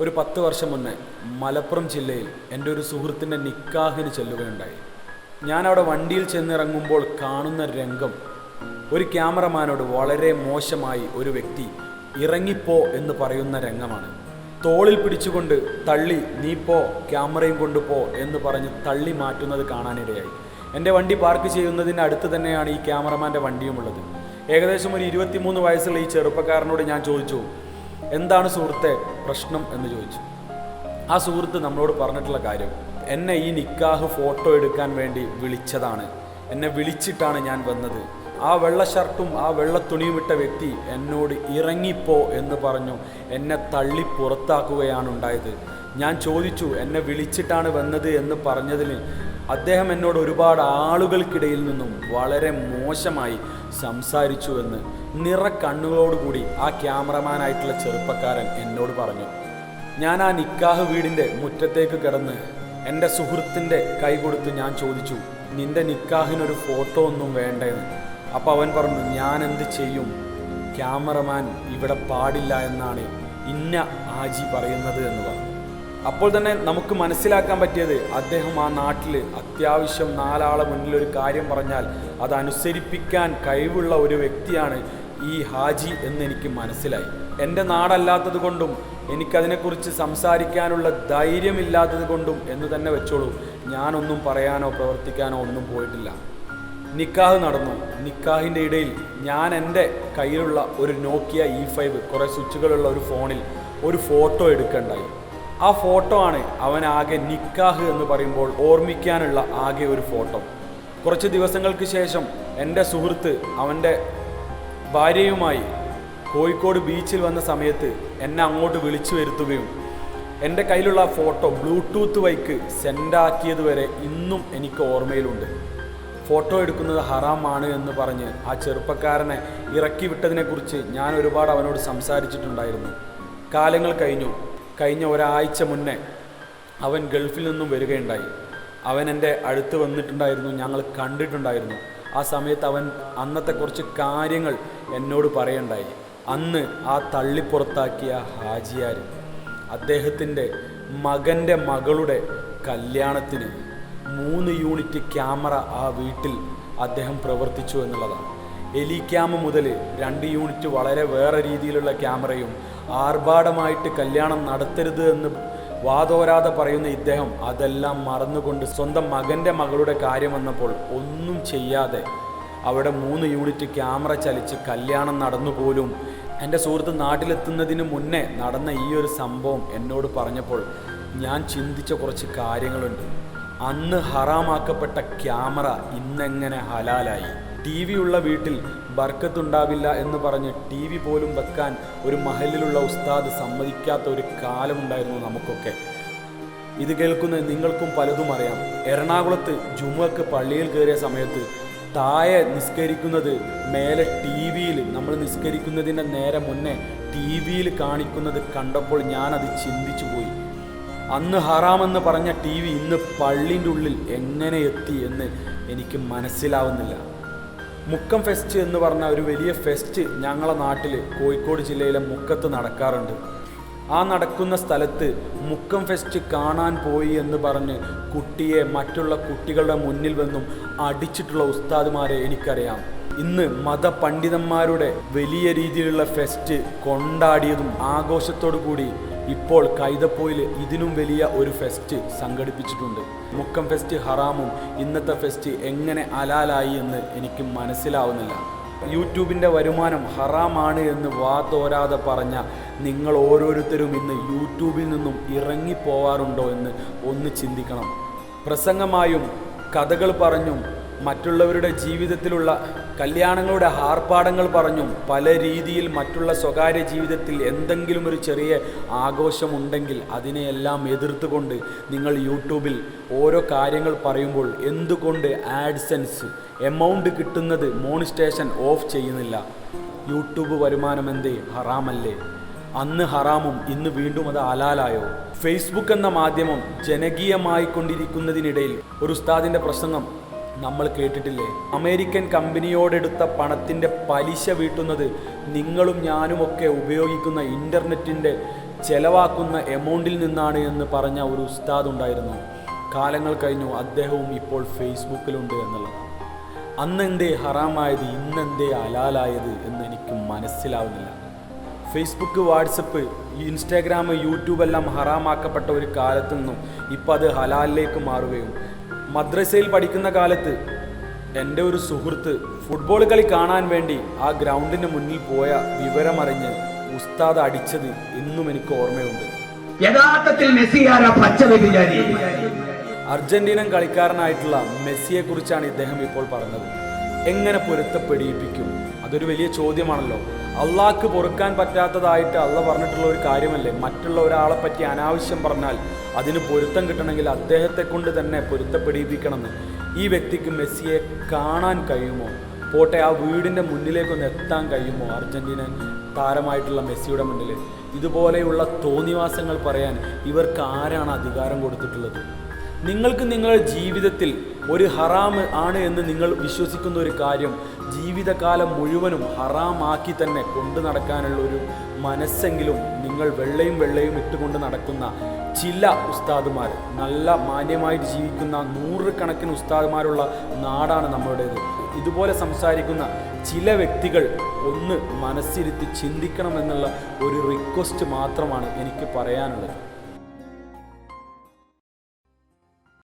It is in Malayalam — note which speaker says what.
Speaker 1: ഒരു പത്ത് വർഷം മുന്നേ മലപ്പുറം ജില്ലയിൽ എന്റെ ഒരു സുഹൃത്തിന്റെ നിക്കാഹിന് ചെല്ലുകയുണ്ടായി. ഞാൻ അവിടെ വണ്ടിയിൽ ചെന്നിറങ്ങുമ്പോൾ കാണുന്ന രംഗം ഒരു ക്യാമറമാനോട് വളരെ മോശമായി ഒരു വ്യക്തി ഇറങ്ങിപ്പോ എന്ന് പറയുന്ന രംഗമാണ്. തോളിൽ പിടിച്ചുകൊണ്ട് തള്ളി നീ പോ ക്യാമറയും കൊണ്ടുപോ എന്ന് പറഞ്ഞ് തള്ളി മാറ്റുന്നത് കാണാനിടയായി. എന്റെ വണ്ടി പാർക്ക് ചെയ്യുന്നതിന് അടുത്ത് തന്നെയാണ് ഈ ക്യാമറമാന്റെ വണ്ടിയുമുള്ളത്. ഏകദേശം ഒരു ഇരുപത്തിമൂന്ന് വയസ്സുള്ള ഈ ചെറുപ്പക്കാരനോട് ഞാൻ ചോദിച്ചു എന്താണ് സുഹൃത്തെ പ്രശ്നം എന്ന് ചോദിച്ചു. ആ സുഹൃത്ത് നമ്മളോട് പറഞ്ഞിട്ടുള്ള കാര്യം എന്നെ ഈ നിക്കാഹ് ഫോട്ടോ എടുക്കാൻ വേണ്ടി വിളിച്ചതാണ്. എന്നെ വിളിച്ചിട്ടാണ് ഞാൻ വന്നത്. ആ വെള്ള ഷർട്ടും ആ വെള്ള തുണിയും ഇട്ട വ്യക്തി എന്നോട് ഇറങ്ങിപ്പോ എന്ന് പറഞ്ഞു എന്നെ തള്ളി പുറത്താക്കുകയാണ് ഉണ്ടായത്. ഞാൻ ചോദിച്ചു എന്നെ വിളിച്ചിട്ടാണ് വന്നത് എന്ന് പറഞ്ഞതിന് അദ്ദേഹം എന്നോട് ഒരുപാട് ആളുകൾക്കിടയിൽ നിന്നും വളരെ മോശമായി സംസാരിച്ചു എന്ന് നിറ കണ്ണുകളോടുകൂടി ആ ക്യാമറമാനായിട്ടുള്ള ചെറുപ്പക്കാരൻ എന്നോട് പറഞ്ഞു. ഞാൻ ആ നിക്കാഹ് വീടിന്റെ മുറ്റത്തേക്ക് കിടന്ന് എന്റെ സുഹൃത്തിന്റെ കൈ കൊടുത്ത് ഞാൻ ചോദിച്ചു നിന്റെ നിക്കാഹിനൊരു ഫോട്ടോ ഒന്നും വേണ്ടെന്ന്. അപ്പോൾ അവൻ പറഞ്ഞു ഞാൻ എന്ത് ചെയ്യും? ക്യാമറമാൻ ഇവിടെ പാടില്ല എന്നാണ് ഇന്ന ആജി പറയുന്നത് എന്ന് പറഞ്ഞു. അപ്പോൾ തന്നെ നമുക്ക് മനസ്സിലാക്കാൻ പറ്റിയത് അദ്ദേഹം ആ നാട്ടിൽ അത്യാവശ്യം നാലാളെ മുന്നിൽ ഒരു കാര്യം പറഞ്ഞാൽ അത് അനുസരിപ്പിക്കാൻ കഴിവുള്ള ഒരു വ്യക്തിയാണ് ഈ ഹാജി എന്ന് എനിക്ക് മനസ്സിലായി. എന്റെ നാടല്ലാത്തത് കൊണ്ടും എനിക്കതിനെക്കുറിച്ച് സംസാരിക്കാനുള്ള ധൈര്യമില്ലാത്തത് കൊണ്ടും എന്ന് തന്നെ വെച്ചോളൂ. ഞാനൊന്നും പറയാനോ പ്രവർത്തിക്കാനോ ഒന്നും പോയിട്ടില്ല. നിക്കാഹ് നടന്നു. നിക്കാഹിന്റെ ഇടയിൽ ഞാൻ എന്റെ കയ്യിലുള്ള ഒരു നോക്കിയ ഇ ഫൈവ് കുറേ സ്വിച്ചുകളുള്ള ഒരു ഫോണിൽ ഒരു ഫോട്ടോ എടുക്കണ്ടായി. ആ ഫോട്ടോ ആണ് അവൻ ആകെ നിക്കാഹ് എന്ന് പറയുമ്പോൾ ഓർമ്മിക്കാനുള്ള ആകെ ഒരു ഫോട്ടോ. കുറച്ച് ദിവസങ്ങൾക്ക് ശേഷം എന്റെ സുഹൃത്ത് അവന്റെ ഭാര്യയുമായി കോഴിക്കോട് ബീച്ചിൽ വന്ന സമയത്ത് എന്നെ അങ്ങോട്ട് വിളിച്ചു വരുത്തുകയും എന്റെ കയ്യിലുള്ള ഫോട്ടോ ബ്ലൂടൂത്ത് വൈക്ക് സെൻഡാക്കിയത് വരെ ഇന്നും എനിക്ക് ഓർമ്മയിലുണ്ട്. ഫോട്ടോ എടുക്കുന്നത് ഹറാമാണ് എന്ന് പറഞ്ഞ് ആ ചെറുപ്പക്കാരനെ ഇറക്കി വിട്ടതിനെക്കുറിച്ച് ഞാൻ ഒരുപാട് അവനോട് സംസാരിച്ചിട്ടുണ്ടായിരുന്നു. കാലങ്ങൾ കഴിഞ്ഞു. കഴിഞ്ഞ ഒരാഴ്ച മുന്നേ അവൻ ഗൾഫിൽ നിന്നും വരികയുണ്ടായി. അവൻ എന്റെ അടുത്ത് വന്നിട്ടുണ്ടായിരുന്നു. ഞങ്ങൾ കണ്ടിട്ടുണ്ടായിരുന്നു. ആ സമയത്ത് അവൻ അന്നത്തെ കുറച്ച് കാര്യങ്ങൾ എന്നോട് പറയണ്ടായി. അന്ന് ആ തള്ളിപ്പുറത്താക്കിയ ഹാജിയാർ അദ്ദേഹത്തിന്റെ മകന്റെ മകളുടെ കല്യാണത്തിന് മൂന്ന് യൂണിറ്റ് ക്യാമറ ആ വീട്ടിൽ അദ്ദേഹം പ്രവർത്തിച്ചു എന്നുള്ളതാണ്. എലി ക്യാമ മുതൽ രണ്ട് യൂണിറ്റ് വളരെ വേറെ രീതിയിലുള്ള ക്യാമറയും ആർഭാടമായിട്ട് കല്യാണം നടത്തരുത് എന്ന് വാതോരാതെ പറയുന്ന ഇദ്ദേഹം അതെല്ലാം മറന്നുകൊണ്ട് സ്വന്തം മകന്റെ മകളുടെ കാര്യം വന്നപ്പോൾ ഒന്നും ചെയ്യാതെ അവിടെ മൂന്ന് യൂണിറ്റ് ക്യാമറ ചലിച്ച് കല്യാണം നടന്നു പോലും. എന്റെ സുഹൃത്ത് നാട്ടിലെത്തുന്നതിന് മുന്നേ നടന്ന ഈ ഒരു സംഭവം എന്നോട് പറഞ്ഞപ്പോൾ ഞാൻ ചിന്തിച്ച കുറച്ച് കാര്യങ്ങളുണ്ട്. അന്ന് ഹറാമാക്കപ്പെട്ട ക്യാമറ ഇന്നെങ്ങനെ ഹലാലായി? ടി വി ഉള്ള വീട്ടിൽ ബർക്കത്തുണ്ടാവില്ല എന്ന് പറഞ്ഞ് ടി വി പോലും വെക്കാൻ ഒരു മഹലിലുള്ള ഉസ്താദ് സമ്മതിക്കാത്ത ഒരു കാലമുണ്ടായിരുന്നു നമുക്കൊക്കെ. ഇത് കേൾക്കുന്ന നിങ്ങൾക്കും പലതും അറിയാം. എറണാകുളത്ത് ജുമുക്ക് പള്ളിയിൽ കയറിയ സമയത്ത് താഴെ നിസ്കരിക്കുന്നത് മേലെ ടി വിയിൽ നമ്മൾ നിസ്കരിക്കുന്നതിന്റെ നേരെ മുന്നേ ടി വിയിൽ കാണിക്കുന്നത് കണ്ടപ്പോൾ ഞാനത് ചിന്തിച്ചു പോയി. അന്ന് ഹറാമെന്ന് പറഞ്ഞ ടി വി ഇന്ന് പള്ളിന്റെ ഉള്ളിൽ എങ്ങനെ എത്തി എന്ന് എനിക്ക് മനസ്സിലാവുന്നില്ല. മുക്കം ഫെസ്റ്റ് എന്ന് പറഞ്ഞ ഒരു വലിയ ഫെസ്റ്റ് ഞങ്ങളെ നാട്ടിൽ കോഴിക്കോട് ജില്ലയിലെ മുക്കത്ത് നടക്കാറുണ്ട്. ആ നടക്കുന്ന സ്ഥലത്ത് മുക്കം ഫെസ്റ്റ് കാണാൻ പോയി എന്ന് പറഞ്ഞ് കുട്ടിയെ മറ്റുള്ള കുട്ടികളുടെ മുന്നിൽ നിന്നും അടിച്ചിട്ടുള്ള ഉസ്താദുമാരെ എനിക്കറിയാം. ഇന്ന് മതപണ്ഡിതന്മാരുടെ വലിയ രീതിയിലുള്ള ഫെസ്റ്റ് കൊണ്ടാടിയതും ആഘോഷത്തോടു കൂടി ഇപ്പോൾ കൈതപ്പോയിൽ ഇതിലും വലിയ ഒരു ഫെസ്റ്റ് സംഘടിപ്പിച്ചിട്ടുണ്ട്. മുക്കം ഫെസ്റ്റ് ഹറാമും ഇന്നത്തെ ഫെസ്റ്റ് എങ്ങനെ അലാലായി എന്ന് എനിക്ക് മനസ്സിലാവുന്നില്ല. യൂട്യൂബിന്റെ വരുമാനം ഹറാമാണ് എന്ന് വാ തോരാതെ പറഞ്ഞ നിങ്ങൾ ഓരോരുത്തരും ഇന്ന് യൂട്യൂബിൽ നിന്നും ഇറങ്ങിപ്പോവാറുണ്ടോ എന്ന് ഒന്ന് ചിന്തിക്കണം. പ്രസംഗമായും കഥകൾ പറഞ്ഞും മറ്റുള്ളവരുടെ ജീവിതത്തിലുള്ള കല്യാണങ്ങളുടെ ആർപ്പാടങ്ങൾ പറഞ്ഞും പല രീതിയിൽ മറ്റുള്ള സ്വകാര്യ ജീവിതത്തിൽ എന്തെങ്കിലും ഒരു ചെറിയ ആഘോഷമുണ്ടെങ്കിൽ അതിനെയെല്ലാം എതിർത്തുകൊണ്ട് നിങ്ങൾ യൂട്യൂബിൽ ഓരോ കാര്യങ്ങൾ പറയുമ്പോൾ എന്തുകൊണ്ട് ആഡ്സെൻസ് എമൗണ്ട് കിട്ടുന്നത് മോണിസ്റ്റേഷൻ ഓഫ് ചെയ്യുന്നില്ല? യൂട്യൂബ് വരുമാനം എന്തേ? ഹറാമല്ലേ? അന്ന് ഹറാമും ഇന്ന് വീണ്ടും അത് ഹലാലായോ ഫേസ്ബുക്ക് എന്ന മാധ്യമം ജനകീയമായി കൊണ്ടിരിക്കുന്നതിനിടയിൽ ഒരു ഉസ്താദിന്റെ പ്രസംഗം നമ്മൾ കേട്ടിട്ടില്ലേ? അമേരിക്കൻ കമ്പനിയോടെടുത്ത പണത്തിന്റെ പലിശ വീട്ടുന്നത് നിങ്ങളും ഞാനുമൊക്കെ ഉപയോഗിക്കുന്ന ഇന്റർനെറ്റിന്റെ ചെലവാക്കുന്ന എമൗണ്ടിൽ നിന്നാണ് എന്ന് പറഞ്ഞ ഒരു ഉസ്താദ് ഉണ്ടായിരുന്നു. കാലങ്ങൾ കഴിഞ്ഞു അദ്ദേഹവും ഇപ്പോൾ ഫേസ്ബുക്കിലുണ്ട് എന്നുള്ളത്. അന്നെന്തേ ഹറാമായത് ഇന്നെന്തേ അലാലായത് എന്ന് എനിക്ക് മനസ്സിലാവുന്നില്ല. ഫേസ്ബുക്ക് വാട്സപ്പ് ഇൻസ്റ്റാഗ്രാം യൂട്യൂബ് എല്ലാം ഹറാമാക്കപ്പെട്ട ഒരു കാലത്തു നിന്നും ഇപ്പം അത് ഹലാലിലേക്ക് മാറുകയും മദ്രസയിൽ പഠിക്കുന്ന കാലത്ത് എന്റെ ഒരു സുഹൃത്ത് ഫുട്ബോൾ കളി കാണാൻ വേണ്ടി ആ ഗ്രൗണ്ടിന് മുന്നിൽ പോയ വിവരമറിഞ്ഞ് ഉസ്താദ് അടിച്ചത് ഇന്നും എനിക്ക് ഓർമ്മയുണ്ട്.
Speaker 2: യഥാർത്ഥത്തിൽ മെസ്സി ആരാ
Speaker 1: അർജന്റീനൻ കളിക്കാരനായിട്ടുള്ള മെസ്സിയെ കുറിച്ചാണ് ഇദ്ദേഹം ഇപ്പോൾ പറഞ്ഞത്. എങ്ങനെ പൊരുത്തപ്പെടിയിപ്പിക്കും? അതൊരു വലിയ ചോദ്യമാണല്ലോ. അള്ളാഹ്ക്ക് പൊറുക്കാൻ പറ്റാത്തതായിട്ട് അള്ള പറഞ്ഞിട്ടുള്ള ഒരു കാര്യമല്ലേ? മറ്റുള്ള ഒരാളെ പറ്റി അനാവശ്യം പറഞ്ഞാൽ അതിന് പൊരുത്തം കിട്ടണമെങ്കിൽ അദ്ദേഹത്തെ കൊണ്ട് തന്നെ പൊരുത്തപ്പെടിയിപ്പിക്കണമെന്ന്. ഈ വ്യക്തിക്ക് മെസ്സിയെ കാണാൻ കഴിയുമോ? പോട്ടെ ആ വീടിന്റെ മുന്നിലേക്കൊന്ന് എത്താൻ കഴിയുമോ? അർജന്റീന താരമായിട്ടുള്ള മെസ്സിയുടെ മുന്നിൽ ഇതുപോലെയുള്ള തോന്നിവാസങ്ങൾ പറയാൻ ഇവർക്ക് ആരാണ് അധികാരം കൊടുത്തിട്ടുള്ളത്? നിങ്ങൾക്ക് നിങ്ങളുടെ ജീവിതത്തിൽ ഒരു ഹറാം ആണ് എന്ന് നിങ്ങൾ വിശ്വസിക്കുന്ന ഒരു കാര്യം ജീവിതകാലം മുഴുവനും ഹറാമാക്കി തന്നെ കൊണ്ടു നടക്കാനുള്ള ഒരു മനസ്സെങ്കിലും നിങ്ങൾ വെള്ളയും വെള്ളയും ഇട്ടുകൊണ്ട് നടക്കുന്ന ചില ഉസ്താദുമാർ നല്ല മാന്യമായിട്ട് ജീവിക്കുന്ന നൂറുകണക്കിന് ഉസ്താദുമാരുള്ള നാടാണ് നമ്മുടേത്. ഇതുപോലെ സംസാരിക്കുന്ന ചില വ്യക്തികൾ ഒന്ന് മനസ്സിരുത്തി ചിന്തിക്കണം എന്നുള്ള ഒരു റിക്വസ്റ്റ് മാത്രമാണ് എനിക്ക് പറയാനുള്ളത്.